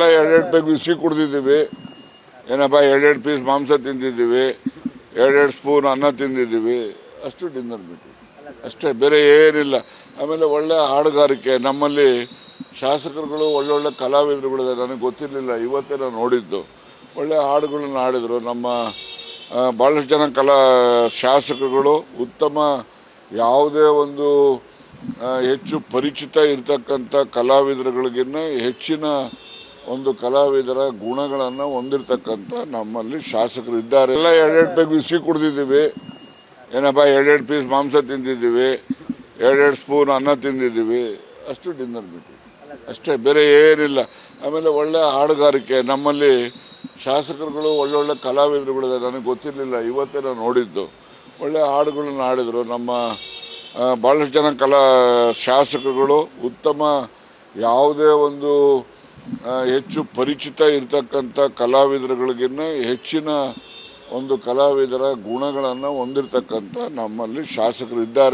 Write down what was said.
ಎಲ್ಲ ಎರಡೆರಡು ಪೇಗ್ ವಿಸ್ಕಿ ಕುಡ್ದಿದ್ದೀವಿ. ಏನಪ್ಪ, ಎರಡೆರಡು ಪೀಸ್ ಮಾಂಸ ತಿಂದಿದ್ದೀವಿ. ಎರಡೆರಡು ಸ್ಪೂನ್ ಅನ್ನ ತಿಂದಿದ್ದೀವಿ. ಅಷ್ಟು ಡಿನ್ನರ್ ಬಿಟ್ಟು. ಅಷ್ಟೇ, ಬೇರೆ ಏನಿಲ್ಲ. ಆಮೇಲೆ ಒಳ್ಳೆ ಹಾಡುಗಾರಿಕೆ ನಮ್ಮಲ್ಲಿ ಶಾಸಕರುಗಳು ಒಳ್ಳೊಳ್ಳೆ ಕಲಾವಿದರುಗಳಿದೆ ನನಗೆ ಗೊತ್ತಿರಲಿಲ್ಲ, ಇವತ್ತೇ ನಾನು ನೋಡಿದ್ದು. ಒಳ್ಳೆ ಹಾಡುಗಳನ್ನ ಹಾಡಿದರು. ನಮ್ಮ ಭಾಳಷ್ಟು ಜನ ಕಲಾ ಶಾಸಕರುಗಳು ಉತ್ತಮ ಯಾವುದೇ ಒಂದು ಹೆಚ್ಚು ಪರಿಚಿತ ಇರತಕ್ಕಂಥ ಕಲಾವಿದರುಗಳಿಗಿನ್ನ ಹೆಚ್ಚಿನ ಒಂದು ಕಲಾವಿದರ ಗುಣಗಳನ್ನು ಹೊಂದಿರತಕ್ಕಂಥ ನಮ್ಮಲ್ಲಿ ಶಾಸಕರು ಇದ್ದಾರೆ. ಎಲ್ಲ ಎರಡೆರಡು ಪೇಗ್ ವಿಸ್ಕಿ ಕುಡ್ದಿದ್ದೀವಿ. ಏನಪ್ಪ, ಎರಡೆರಡು ಪೀಸ್ ಮಾಂಸ ತಿಂದಿದ್ದೀವಿ. ಎರಡೆರಡು ಸ್ಪೂನ್ ಅನ್ನ ತಿಂದಿದ್ದೀವಿ. ಅಷ್ಟು ಡಿನ್ನರ್ ಬಿಟ್ಟು. ಅಷ್ಟೇ, ಬೇರೆ ಏನಿಲ್ಲ. ಆಮೇಲೆ ಒಳ್ಳೆ ಹಾಡುಗಾರಿಕೆ. ನಮ್ಮಲ್ಲಿ ಶಾಸಕರುಗಳು ಒಳ್ಳೊಳ್ಳೆ ಕಲಾವಿದರುಗಳಿದೆ ನನಗೆ ಗೊತ್ತಿರಲಿಲ್ಲ, ಇವತ್ತೇ ನಾನು ನೋಡಿದ್ದು. ಒಳ್ಳೆ ಹಾಡುಗಳನ್ನ ಹಾಡಿದರು. ನಮ್ಮ ಭಾಳಷ್ಟು ಜನ ಕಲಾ ಶಾಸಕರುಗಳು. ಉತ್ತಮ ಯಾವುದೇ ಒಂದು ಹೆಚ್ಚು ಪರಿಚಿತ ಇರತಕ್ಕಂಥ ಕಲಾವಿದರುಗಳಿಗಿನ್ನ ಹೆಚ್ಚಿನ ಒಂದು ಕಲಾವಿದರ ಗುಣಗಳನ್ನು ಹೊಂದಿರತಕ್ಕಂಥ ನಮ್ಮಲ್ಲಿ ಶಾಸಕರು ಇದ್ದಾರೆ.